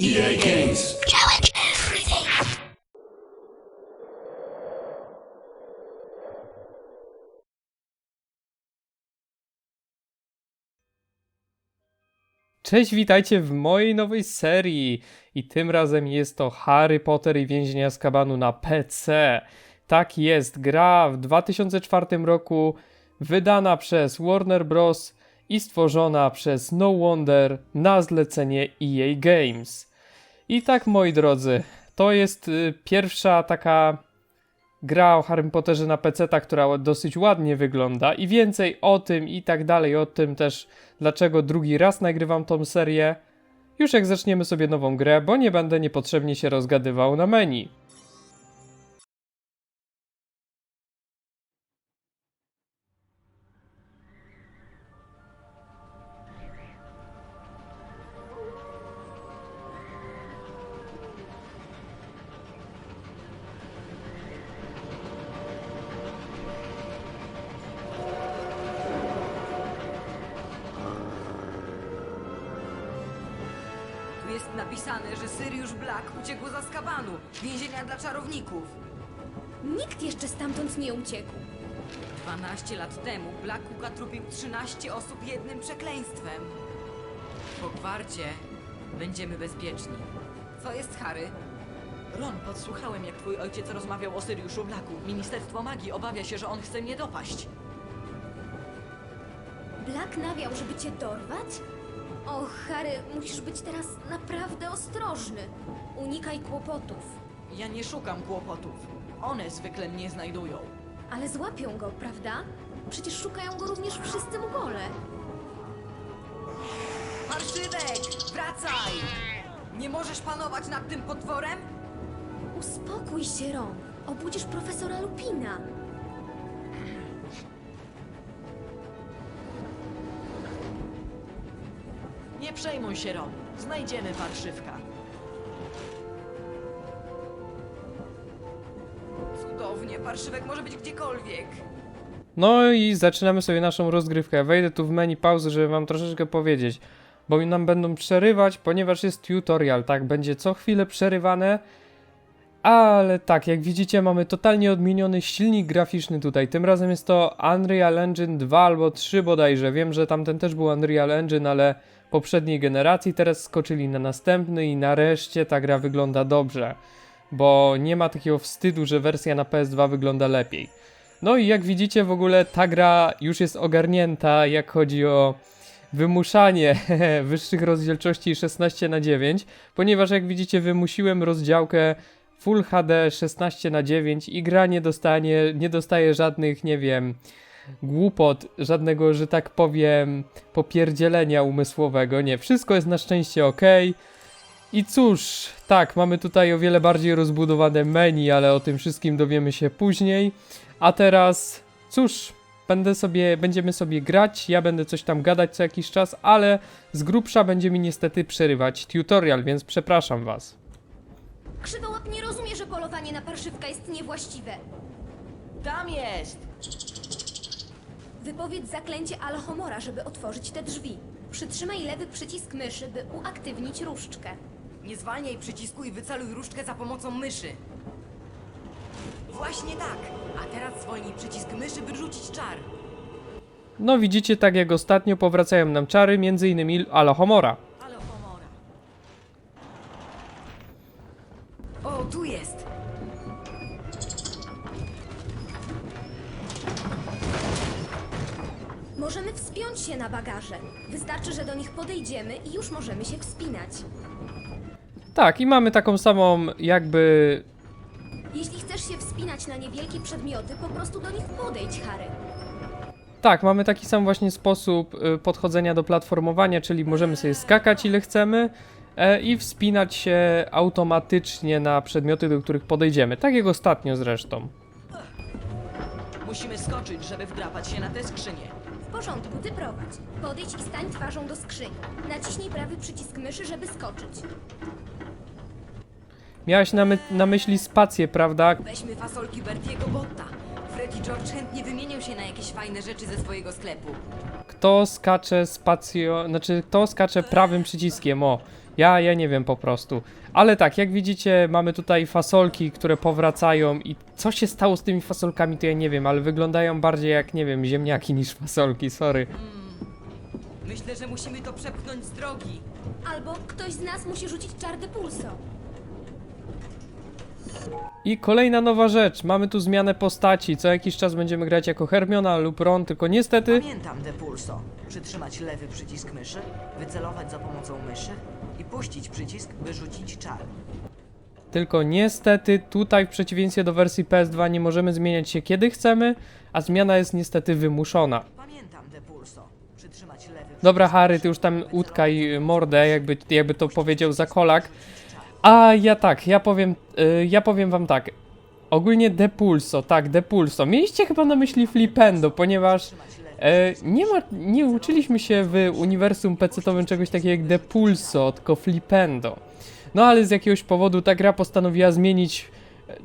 EA Games. Cześć, witajcie w mojej nowej serii. I tym razem jest to Harry Potter i Więzienia z Kabanu na PC. Tak jest, gra w 2004 roku, wydana przez Warner Bros. I stworzona przez No Wonder na zlecenie EA Games. I tak, moi drodzy, to jest y, pierwsza taka gra o Harry Potterze na PC, która dosyć ładnie wygląda i więcej o tym i tak dalej, o tym też dlaczego drugi raz nagrywam tą serię, już jak zaczniemy sobie nową grę, bo nie będę niepotrzebnie się rozgadywał na menu. Nikt jeszcze stamtąd nie uciekł. 12 lat temu Black ukatrupił 13 osób jednym przekleństwem. Po gwarcie będziemy bezpieczni. Co jest Harry? Ron, podsłuchałem, jak twój ojciec rozmawiał o Syriuszu Blacku. Ministerstwo Magii obawia się, że on chce mnie dopaść. Black nawiał, żeby cię dorwać? O, Harry, musisz być teraz naprawdę ostrożny. Unikaj kłopotów. Ja nie szukam kłopotów. One zwykle mnie znajdują. Ale złapią go, prawda? Przecież szukają go również wszyscy mugole. Parszywek! Wracaj! Nie możesz panować nad tym potworem? Uspokój się, Ron. Obudzisz profesora Lupina. Nie przejmuj się, Ron. Znajdziemy parszywka. Parszywek może być gdziekolwiek. No i zaczynamy sobie naszą rozgrywkę. Wejdę tu w menu pauzy, żeby wam troszeczkę powiedzieć, bo nam będą przerywać, ponieważ jest tutorial, tak, będzie co chwilę przerywane. Ale tak, jak widzicie, mamy totalnie odmieniony silnik graficzny tutaj. Tym razem jest to Unreal Engine 2 albo 3 bodajże. Wiem, że tamten też był Unreal Engine, ale poprzedniej generacji. Teraz skoczyli na następny i nareszcie ta gra wygląda dobrze. Bo nie ma takiego wstydu, że wersja na PS2 wygląda lepiej. No i jak widzicie, w ogóle ta gra już jest ogarnięta, jak chodzi o wymuszanie wyższych rozdzielczości 16 na 9 ponieważ jak widzicie, wymusiłem rozdziałkę Full HD 16 na 9 i gra nie dostanie, nie dostaje żadnych, nie wiem, głupot, żadnego, że tak powiem, popierdzielenia umysłowego. Nie, wszystko jest na szczęście ok. I cóż, tak, mamy tutaj o wiele bardziej rozbudowane menu, ale o tym wszystkim dowiemy się później. A teraz, cóż, będę sobie, będziemy sobie grać, ja będę coś tam gadać co jakiś czas, ale z grubsza będzie mi niestety przerywać tutorial, więc przepraszam was. Krzywołap nie rozumie, że polowanie na parszywka jest niewłaściwe. Tam jest! Wypowiedz zaklęcie Alohomora, żeby otworzyć te drzwi. Przytrzymaj lewy przycisk myszy, by uaktywnić różdżkę. Nie zwalniaj przycisku i wyceluj różdżkę za pomocą myszy. Właśnie tak. A teraz zwolnij przycisk myszy, by rzucić czar. No widzicie, tak jak ostatnio powracają nam czary, między innymi Alohomora. Ale pomora. O, tu jest. Możemy wspiąć się na bagaże. Wystarczy, że do nich podejdziemy i już możemy się wspinać. Tak, i mamy taką samą jakby Jeśli chcesz się wspinać na niewielkie przedmioty, po prostu do nich podejdź, Harry. Tak, mamy taki sam właśnie sposób y, podchodzenia do platformowania, czyli możemy sobie skakać ile chcemy e, i wspinać się automatycznie na przedmioty, do których podejdziemy. Tak jak ostatnio zresztą. Musimy skoczyć, żeby wdrapać się na tę skrzynię. W porządku, ty prowadź. Podejdź i stań twarzą do skrzyni. Naciśnij prawy przycisk myszy, żeby skoczyć. Miałaś na, my na myśli spację, prawda? Weźmy fasolki Bertiego Botta. Fred i George chętnie wymienią się na jakieś fajne rzeczy ze swojego sklepu. Kto skacze spacjo... Znaczy, kto skacze prawym przyciskiem, o. Ja, ja nie wiem po prostu. Ale tak, jak widzicie, mamy tutaj fasolki, które powracają i co się stało z tymi fasolkami, to ja nie wiem, ale wyglądają bardziej jak, nie wiem, ziemniaki niż fasolki, sorry. Myślę, że musimy to przepchnąć z drogi. Albo ktoś z nas musi rzucić czar depulso. I kolejna nowa rzecz, mamy tu zmianę postaci, co jakiś czas będziemy grać jako Hermiona lub Ron, tylko niestety... Pamiętam depulso. Przytrzymać lewy przycisk myszy, wycelować za pomocą myszy i puścić przycisk, by rzucić czar. Tylko niestety tutaj w przeciwieństwie do wersji PS2 nie możemy zmieniać się kiedy chcemy, a zmiana jest niestety wymuszona. Pamiętam depulso. Przytrzymać lewy Dobra Harry, ty już tam utkaj mordę, jakby, jakby to powiedział Zakolak. A ja tak, ja powiem, y, ja powiem wam tak. Ogólnie Depulso, tak, Depulso. Mieliście chyba na myśli Flipendo, ponieważ e, nie ma, nie uczyliśmy się w uniwersum PC-owym czegoś takiego jak Depulso, tylko Flipendo. No ale z jakiegoś powodu ta gra postanowiła zmienić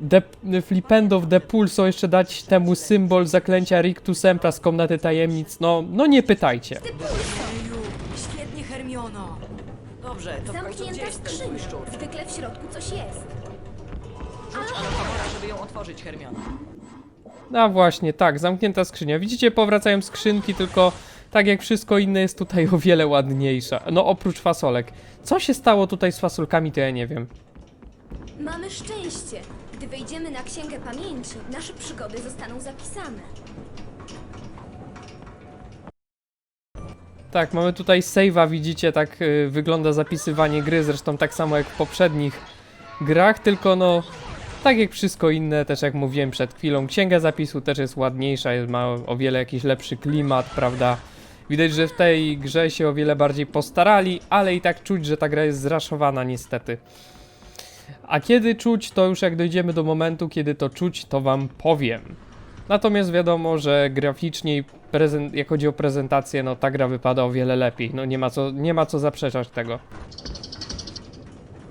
de, Flipendo w Depulso, jeszcze dać temu symbol zaklęcia Rictus Sempra z Komnaty Tajemnic. No, no nie pytajcie. Eju, świetnie, Hermiono. Dobrze, to w końcu gdzie Zamknięta ten skrzynia. twój szczur? Zwykle w środku coś jest. Rzuć żeby ją otworzyć, Hermiona. A właśnie, tak, zamknięta skrzynia. Widzicie, powracają skrzynki, tylko tak jak wszystko inne jest tutaj o wiele ładniejsza. No oprócz fasolek. Co się stało tutaj z fasolkami, to ja nie wiem. Mamy szczęście. Gdy wejdziemy na księgę pamięci, nasze przygody zostaną zapisane. Tak, mamy tutaj save'a, widzicie, tak y, wygląda zapisywanie gry, zresztą tak samo jak w poprzednich grach, tylko no, tak jak wszystko inne, też jak mówiłem przed chwilą, księga zapisu też jest ładniejsza, jest, ma o wiele jakiś lepszy klimat, prawda? Widać, że w tej grze się o wiele bardziej postarali, ale i tak czuć, że ta gra jest zraszowana niestety. A kiedy czuć, to już jak dojdziemy do momentu, kiedy to czuć, to wam powiem. Natomiast wiadomo, że graficznie prezent, jak chodzi o prezentację, no ta gra wypada o wiele lepiej. No nie ma co, nie ma co zaprzeczać tego.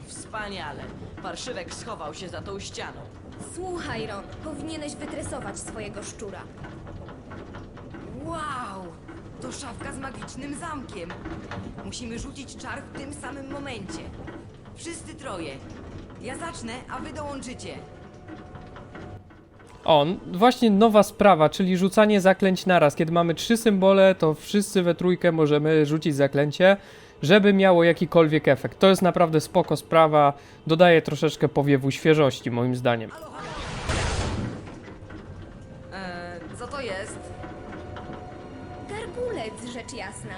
Wspaniale. Parszywek schował się za tą ścianą. Słuchaj, Ron, powinieneś wytresować swojego szczura. Wow, to szafka z magicznym zamkiem. Musimy rzucić czar w tym samym momencie. Wszyscy troje. Ja zacznę, a wy dołączycie. O, właśnie nowa sprawa, czyli rzucanie zaklęć naraz. Kiedy mamy trzy symbole, to wszyscy we trójkę możemy rzucić zaklęcie, żeby miało jakikolwiek efekt. To jest naprawdę spoko sprawa, dodaje troszeczkę powiewu świeżości, moim zdaniem. Eee, co to jest? Gargulec, rzecz jasna.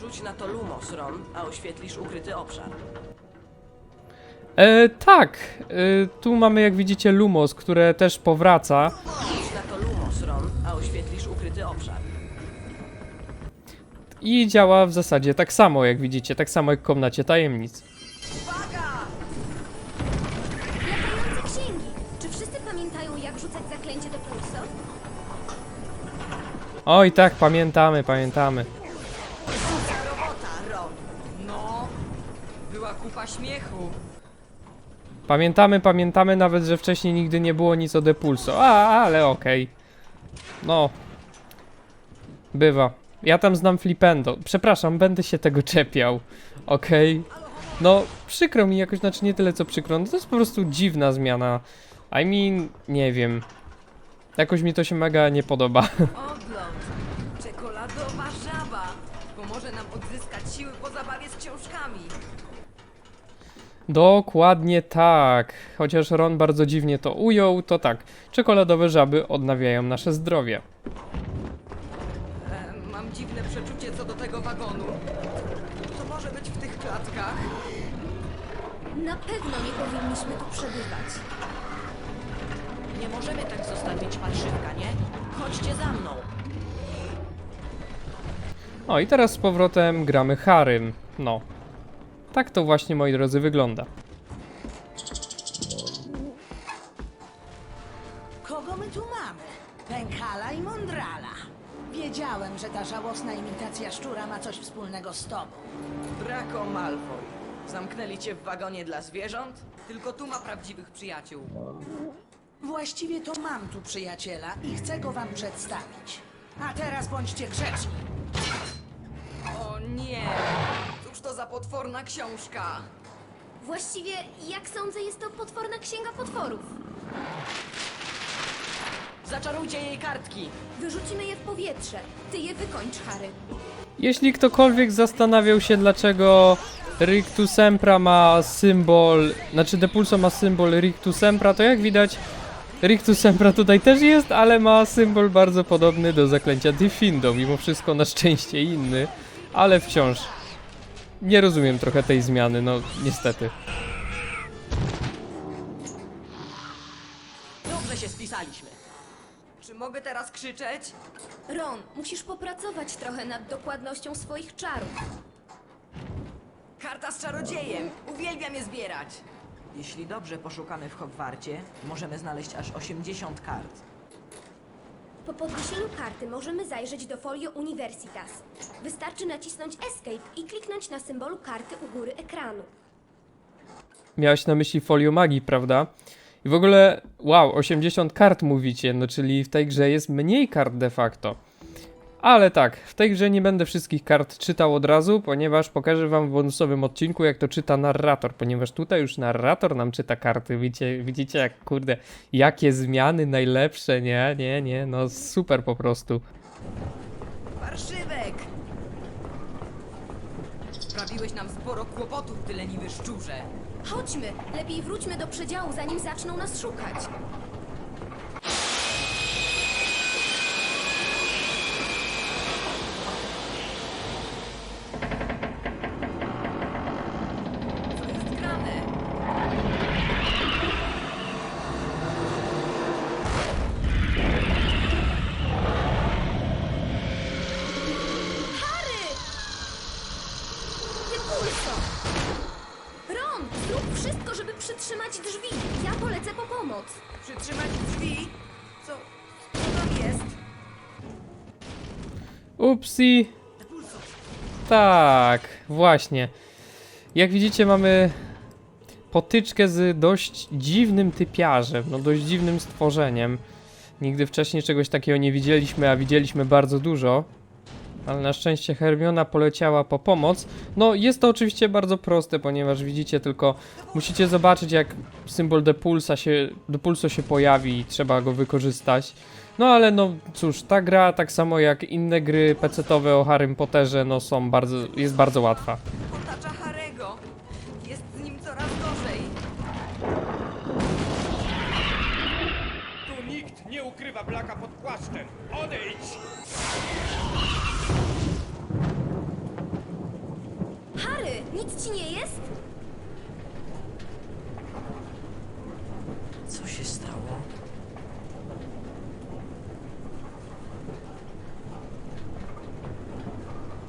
Rzuć na to Lumos, Ron, a oświetlisz ukryty obszar. E, tak, e, tu mamy jak widzicie Lumos, które też powraca. Na to Lumos, Ron, a oświetlisz ukryty obszar. I działa w zasadzie tak samo, jak widzicie, tak samo jak w komnacie tajemnic. Latające księgi. Czy wszyscy pamiętają, jak rzucać zaklęcie do pulso? Oj, tak, pamiętamy, pamiętamy. Super robota, Ron! No, była kupa śmiechu. Pamiętamy, pamiętamy nawet, że wcześniej nigdy nie było nic o Depulso. A, ale okej. No. Bywa. Ja tam znam Flipendo. Przepraszam, będę się tego czepiał. Okej. No, przykro mi jakoś, znaczy nie tyle co przykro, no to jest po prostu dziwna zmiana. I mean, nie wiem. Jakoś mi to się mega nie podoba. Dokładnie tak. Chociaż Ron bardzo dziwnie to ujął, to tak. Czekoladowe żaby odnawiają nasze zdrowie. E, mam dziwne przeczucie co do tego wagonu. To może być w tych klatkach. Na pewno nie powinniśmy tu przebywać. Nie możemy tak zostawić parszywka, nie? Chodźcie za mną. O i teraz z powrotem gramy Harym. No. Tak to właśnie, moi drodzy, wygląda. Kogo my tu mamy? Pękala i Mondrala. Wiedziałem, że ta żałosna imitacja szczura ma coś wspólnego z tobą. Draco Malfoy. Zamknęli cię w wagonie dla zwierząt? Tylko tu ma prawdziwych przyjaciół. Właściwie to mam tu przyjaciela i chcę go wam przedstawić. A teraz bądźcie grzeczni. O nie! To za potworna książka? Właściwie, jak sądzę, jest to potworna księga potworów. Zaczarujcie jej kartki! Wyrzucimy je w powietrze. Ty je wykończ, Harry. Jeśli ktokolwiek zastanawiał się, dlaczego Rictus Sempra ma symbol, znaczy Depulso ma symbol Rictus Sempra, to jak widać Rictus Sempra tutaj też jest, ale ma symbol bardzo podobny do zaklęcia Diffindo, mimo wszystko na szczęście inny, ale wciąż nie rozumiem trochę tej zmiany, no niestety. Dobrze się spisaliśmy. Czy mogę teraz krzyczeć? Ron, musisz popracować trochę nad dokładnością swoich czarów. Karta z czarodziejem! Uwielbiam je zbierać! Jeśli dobrze poszukamy w Hogwarcie, możemy znaleźć aż 80 kart. Po podniesieniu karty możemy zajrzeć do folio Universitas. Wystarczy nacisnąć Escape i kliknąć na symbolu karty u góry ekranu. Miałeś na myśli folio magii, prawda? I w ogóle, wow, 80 kart mówicie, no czyli w tej grze jest mniej kart de facto. Ale tak, w tej grze nie będę wszystkich kart czytał od razu, ponieważ pokażę wam w bonusowym odcinku, jak to czyta narrator, ponieważ tutaj już narrator nam czyta karty. Widzicie, widzicie jak, kurde, jakie zmiany najlepsze, nie, nie, nie, no super po prostu. Parszywek! Sprawiłeś nam sporo kłopotów, ty leniwy szczurze. Chodźmy, lepiej wróćmy do przedziału, zanim zaczną nas szukać. Upsi. Tak, właśnie. Jak widzicie, mamy potyczkę z dość dziwnym typiarzem, no dość dziwnym stworzeniem. Nigdy wcześniej czegoś takiego nie widzieliśmy, a widzieliśmy bardzo dużo. Ale na szczęście Hermiona poleciała po pomoc. No, jest to oczywiście bardzo proste, ponieważ widzicie tylko, musicie zobaczyć jak symbol Depulsa się, Depulso się pojawi i trzeba go wykorzystać. No ale no cóż, ta gra tak samo jak inne gry pecetowe o Harrym Potterze, no są bardzo, jest bardzo łatwa. Otacza Harego. Jest z nim coraz gorzej. Tu nikt nie ukrywa blaka pod płaszczem. Odejdź! Harry, nic ci nie jest? Co się stało?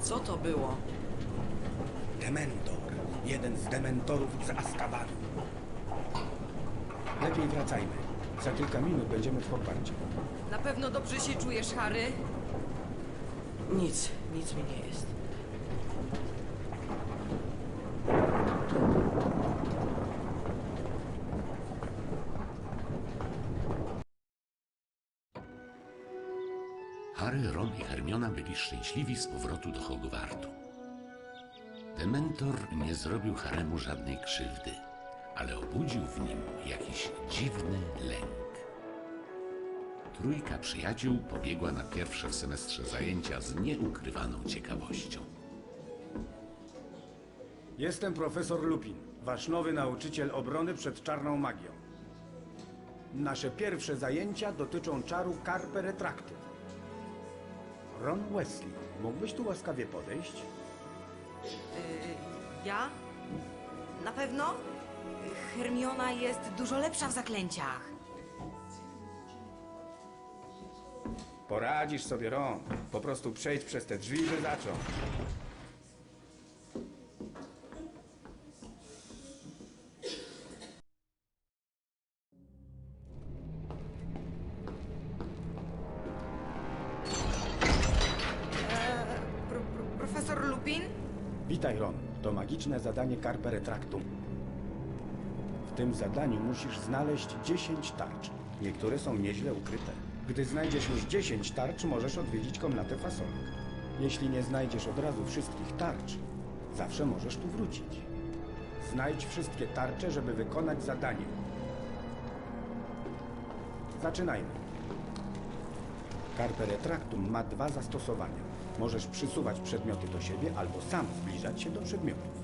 Co to było? Dementor. Jeden z dementorów z Azkabanu. Lepiej wracajmy. Za kilka minut będziemy w Hogwarcie. Na pewno dobrze się czujesz, Harry? Nic, nic mi nie jest. Szczęśliwi z powrotu do Hogwartu. Dementor nie zrobił Haremu żadnej krzywdy, ale obudził w nim jakiś dziwny lęk. Trójka przyjaciół pobiegła na pierwsze w semestrze zajęcia z nieukrywaną ciekawością. Jestem profesor Lupin, wasz nowy nauczyciel obrony przed czarną magią. Nasze pierwsze zajęcia dotyczą czaru Carpe Retracty. Ron Wesley, mógłbyś tu łaskawie podejść? Ja? Na pewno? Hermiona jest dużo lepsza w zaklęciach. Poradzisz sobie, Ron. Po prostu przejdź przez te drzwi, że zaczął. Zadanie Carpe Retractum. W tym zadaniu musisz znaleźć 10 tarcz. Niektóre są nieźle ukryte. Gdy znajdziesz już 10 tarcz, możesz odwiedzić komnatę fasolek. Jeśli nie znajdziesz od razu wszystkich tarcz, zawsze możesz tu wrócić. Znajdź wszystkie tarcze, żeby wykonać zadanie. Zaczynajmy. Carpe Retractum ma dwa zastosowania. Możesz przysuwać przedmioty do siebie albo sam zbliżać się do przedmiotów.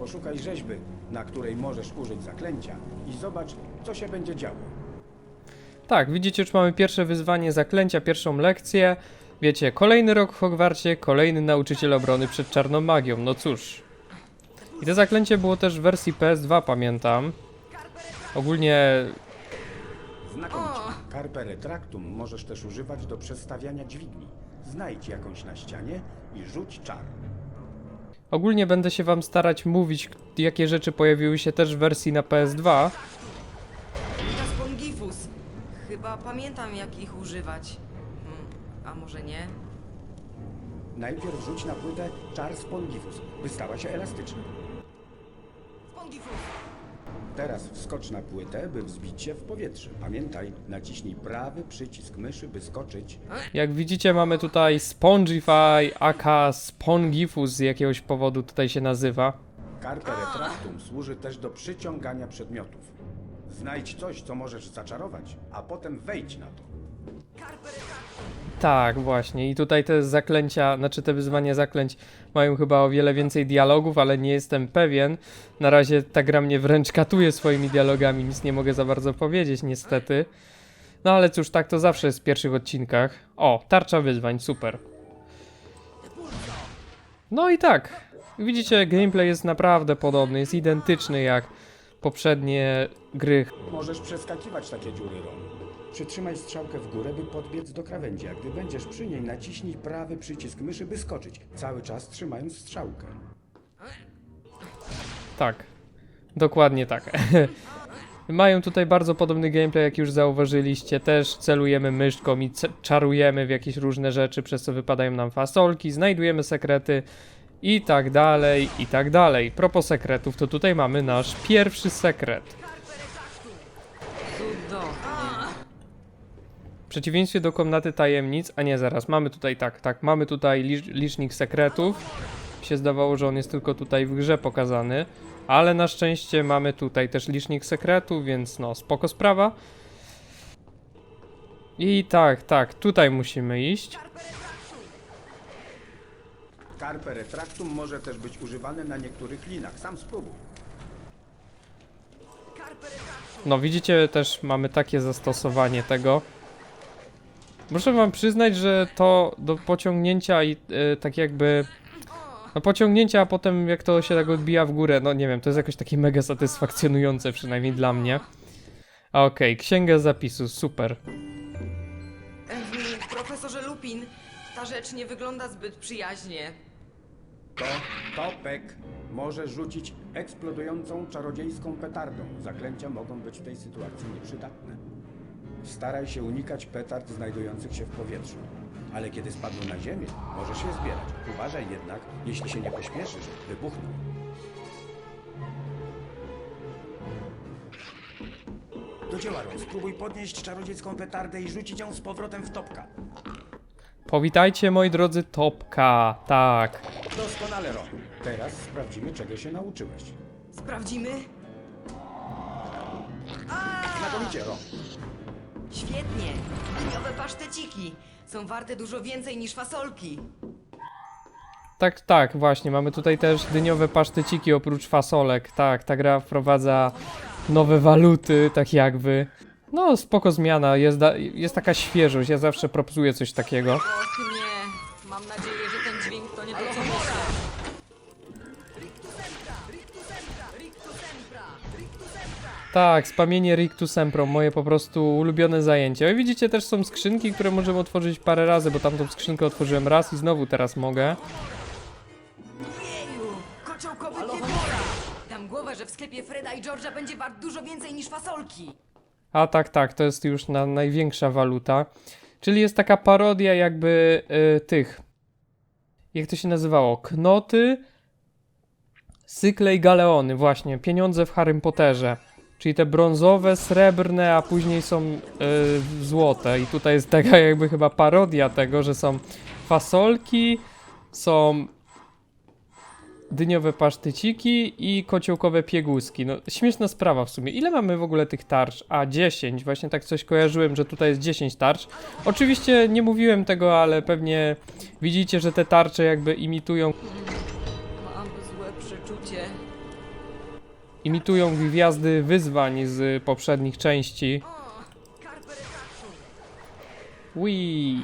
Poszukaj rzeźby, na której możesz użyć zaklęcia i zobacz, co się będzie działo. Tak, widzicie, już mamy pierwsze wyzwanie zaklęcia, pierwszą lekcję. Wiecie, kolejny rok w Hogwarcie, kolejny nauczyciel obrony przed czarną magią. No cóż. I to zaklęcie było też w wersji PS2, pamiętam. Ogólnie Znakomicie. Carpe Retractum możesz też używać do przestawiania dźwigni. Znajdź jakąś na ścianie i rzuć czar. Ogólnie będę się wam starać mówić, jakie rzeczy pojawiły się też w wersji na PS2. Lukas Pongifus. Chyba pamiętam, jak ich używać. Hmm, a może nie? Najpierw rzuć na płytę czar Spongifus, by stała się elastyczna. Pongifus! Teraz wskocz na płytę, by wzbić się w powietrze. Pamiętaj, naciśnij prawy przycisk myszy, by skoczyć. Jak widzicie, mamy tutaj Spongify, aka Spongifus z jakiegoś powodu tutaj się nazywa. Carpe Retractum służy też do przyciągania przedmiotów. Znajdź coś, co możesz zaczarować, a potem wejdź na to. Tak, właśnie. I tutaj te zaklęcia, znaczy te wyzwania zaklęć mają chyba o wiele więcej dialogów, ale nie jestem pewien. Na razie ta gra mnie wręcz katuje swoimi dialogami, nic nie mogę za bardzo powiedzieć, niestety. No ale cóż, tak to zawsze jest w pierwszych odcinkach. O, tarcza wyzwań, super. No i tak. Widzicie, gameplay jest naprawdę podobny, jest identyczny jak poprzednie gry Możesz przeskakiwać takie dziury, Ron. Przytrzymaj strzałkę w górę, by podbiec do krawędzi, a gdy będziesz przy niej, naciśnij prawy przycisk myszy, by skoczyć, cały czas trzymając strzałkę. Tak. Dokładnie tak. Mają tutaj bardzo podobny gameplay, jak już zauważyliście. Też celujemy myszką i czarujemy w jakieś różne rzeczy, przez co wypadają nam fasolki, znajdujemy sekrety i tak dalej, i tak dalej. Propos sekretów, to tutaj mamy nasz pierwszy sekret. Cudownie. W przeciwieństwie do komnaty tajemnic, a nie zaraz, mamy tutaj tak, tak, mamy tutaj licz, licznik sekretów. Się zdawało, że on jest tylko tutaj w grze pokazany, ale na szczęście mamy tutaj też licznik sekretów, więc no, spoko sprawa. I tak, tak, tutaj musimy iść. Carpe Retractum może też być używane na niektórych linach, sam spróbuj. No widzicie, też mamy takie zastosowanie tego. Muszę wam przyznać, że to do pociągnięcia i e, tak jakby... No pociągnięcia, a potem jak to się tak odbija w górę, no nie wiem, to jest jakoś takie mega satysfakcjonujące, przynajmniej dla mnie. A Okej, księga zapisu, super. Em, Profesorze Lupin, ta rzecz nie wygląda zbyt przyjaźnie. To Topek może rzucić eksplodującą czarodziejską petardą. Zaklęcia mogą być w tej sytuacji nieprzydatne. Staraj się unikać petard znajdujących się w powietrzu. Ale kiedy spadną na ziemię, możesz je zbierać. Uważaj jednak, jeśli się nie pośpieszysz, wybuchną. Do dzieła, Ron. Spróbuj podnieść czarodziejską petardę i rzucić ją z powrotem w Topka. Powitajcie moi drodzy Topka, tak. Doskonale, Ron. Teraz sprawdzimy, czego się nauczyłeś. Sprawdzimy? Znakomicie, Ron. Świetnie! Liniowe paszteciki są warte dużo więcej niż fasolki. Tak, tak, właśnie, mamy tutaj też dyniowe paszteciki oprócz fasolek. Tak, ta gra wprowadza nowe waluty, tak jakby. No, spoko zmiana, jest, jest taka świeżość, ja zawsze proponuję coś takiego. Och nie, Tak, spamienie Rictu Sempro, moje po prostu ulubione zajęcie. Jak widzicie, też są skrzynki, które możemy otworzyć parę razy, bo tamtą skrzynkę otworzyłem raz i znowu teraz mogę. Jeju, kociołkowy pierdolę! Dam głowę, że w sklepie Freda i George'a będzie wart dużo więcej niż fasolki. A tak, tak, to jest już na największa waluta. Czyli jest taka parodia jakby y, tych. Jak to się nazywało? Knoty, cykle i galeony, właśnie. Pieniądze w Harrym Potterze. Czyli te brązowe, srebrne, a później są y, złote. I tutaj jest taka jakby chyba parodia tego, że są fasolki, są dyniowe pasztyciki i kociołkowe pieguski. No, śmieszna sprawa w sumie. Ile mamy w ogóle tych tarcz? A, 10. Właśnie tak coś kojarzyłem, że tutaj jest 10 tarcz. Oczywiście nie mówiłem tego, ale pewnie widzicie, że te tarcze jakby imitują, Mam złe przeczucie. Imitują gwiazdy wyzwań z poprzednich części. Wii.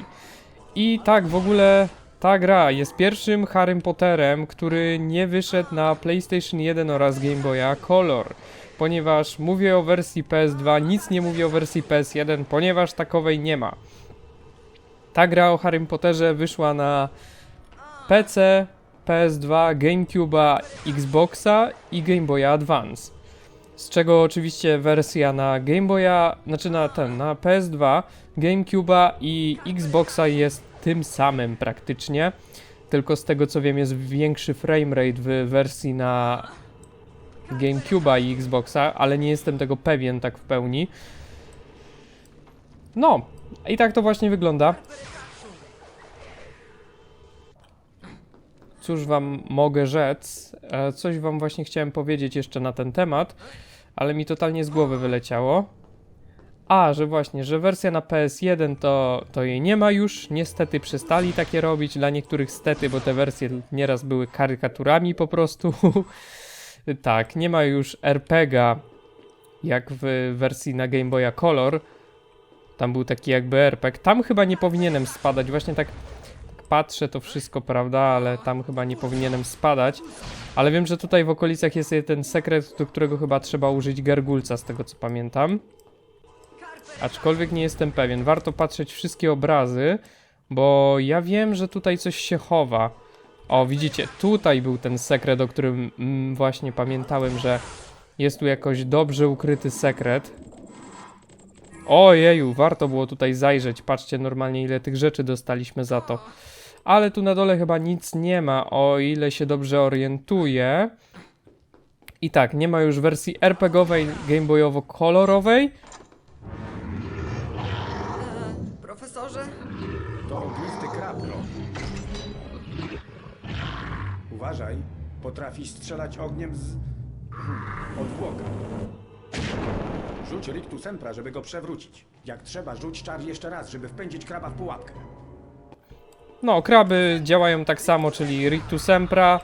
I tak, w ogóle ta gra jest pierwszym Harrym Potterem, który nie wyszedł na PlayStation 1 oraz Game Boya Color. Ponieważ mówię o wersji PS2, nic nie mówię o wersji PS1, ponieważ takowej nie ma. Ta gra o Harrym Potterze wyszła na PC, PS2, GameCube'a, Xboxa i Game Boya Advance. Z czego oczywiście wersja na Game Boya, znaczy na ten, na PS2, GameCube'a i Xboxa jest tym samym praktycznie. Tylko z tego co wiem jest większy framerate w wersji na GameCube'a i Xboxa, ale nie jestem tego pewien tak w pełni. No, i tak to właśnie wygląda. Cóż wam mogę rzec? E, Coś wam właśnie chciałem powiedzieć jeszcze na ten temat, ale mi totalnie z głowy wyleciało. A, że właśnie, że wersja na PS1 to, to jej nie ma już. Niestety przestali takie robić. Dla niektórych stety, bo te wersje nieraz były karykaturami po prostu. tak, nie ma już RPGa jak w wersji na Game Boya Color. Tam był taki jakby RPG. Tam chyba nie powinienem spadać. Właśnie tak patrzę to wszystko, prawda, ale tam chyba nie powinienem spadać. Ale wiem, że tutaj w okolicach jest ten sekret, do którego chyba trzeba użyć gargulca, z tego co pamiętam. Aczkolwiek nie jestem pewien. Warto patrzeć wszystkie obrazy, bo ja wiem, że tutaj coś się chowa. O, widzicie, tutaj był ten sekret, o którym mm, właśnie pamiętałem, że jest tu jakoś dobrze ukryty sekret. Ojeju, warto było tutaj zajrzeć. Patrzcie normalnie, ile tych rzeczy dostaliśmy za to. Ale tu na dole chyba nic nie ma, o ile się dobrze orientuję. I tak, nie ma już wersji RPGowej, Gameboyowo-kolorowej. E, profesorze? To ognisty krab, no. Uważaj, potrafi strzelać ogniem z... hmm, odwłoka. Rzuć Rictu Sempra, żeby go przewrócić. Jak trzeba, rzuć czar jeszcze raz, żeby wpędzić kraba w pułapkę. No, kraby działają tak samo, czyli Rictus Sempra.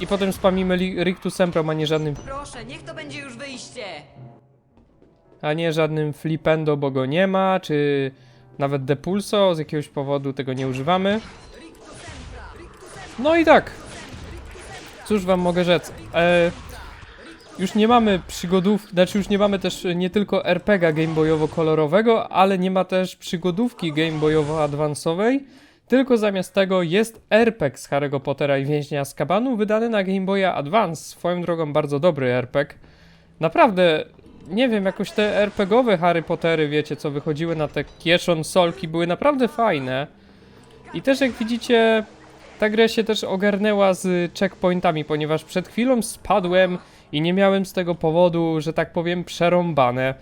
I potem spamimy Rictus Sempra, a nie żadnym, Proszę, niech to będzie już wyjście. a nie żadnym flipendo, bo go nie ma, czy nawet Depulso, z jakiegoś powodu tego nie używamy. No i tak. Cóż wam mogę rzec? E, już nie mamy przygodów, znaczy już nie mamy też nie tylko RPGa Gameboyowo-kolorowego, ale nie ma też przygodówki Gameboyowo-adwansowej, tylko zamiast tego jest RPG z Harry'ego Pottera i Więźnia z Kabanu wydany na Game Boya Advance. Swoją drogą bardzo dobry RPG. Naprawdę, nie wiem, jakoś te RPGowe Harry Pottery, wiecie, co wychodziły na te kieszon solki, były naprawdę fajne. I też jak widzicie, ta gra się też ogarnęła z checkpointami, ponieważ przed chwilą spadłem i nie miałem z tego powodu, że tak powiem, przerąbane.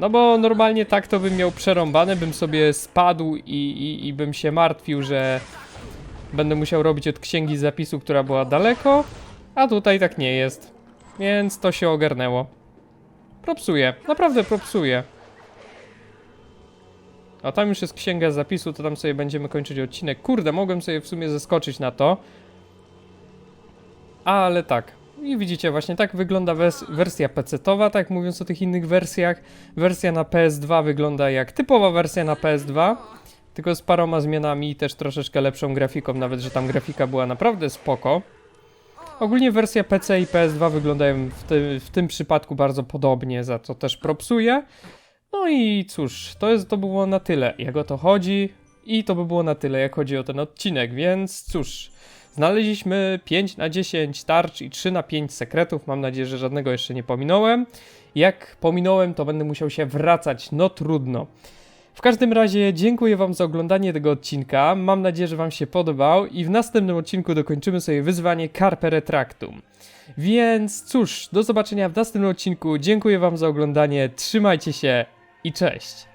No bo normalnie tak to bym miał przerąbane, bym sobie spadł i, i, i bym się martwił, że będę musiał robić od księgi zapisu, która była daleko, a tutaj tak nie jest. Więc to się ogarnęło. Propsuję, naprawdę propsuję. A tam już jest księga zapisu, to tam sobie będziemy kończyć odcinek. Kurde, mogłem sobie w sumie zeskoczyć na to. Ale tak. I widzicie, właśnie tak wygląda wers wersja PC-towa, tak mówiąc o tych innych wersjach. Wersja na PS2 wygląda jak typowa wersja na PS2, tylko z paroma zmianami i też troszeczkę lepszą grafiką, nawet że tam grafika była naprawdę spoko. Ogólnie wersja PC i PS2 wyglądają w, ty w tym przypadku bardzo podobnie, za co też propsuję. No i cóż, to, jest, to było na tyle, jak o to chodzi. I to by było na tyle, jak chodzi o ten odcinek, więc cóż. Znaleźliśmy 5 na 10 tarcz i 3 na 5 sekretów. Mam nadzieję, że żadnego jeszcze nie pominąłem. Jak pominąłem, to będę musiał się wracać. No trudno. W każdym razie dziękuję Wam za oglądanie tego odcinka. Mam nadzieję, że Wam się podobał i w następnym odcinku dokończymy sobie wyzwanie Carpe Retractum. Więc cóż, do zobaczenia w następnym odcinku. Dziękuję Wam za oglądanie. Trzymajcie się i cześć.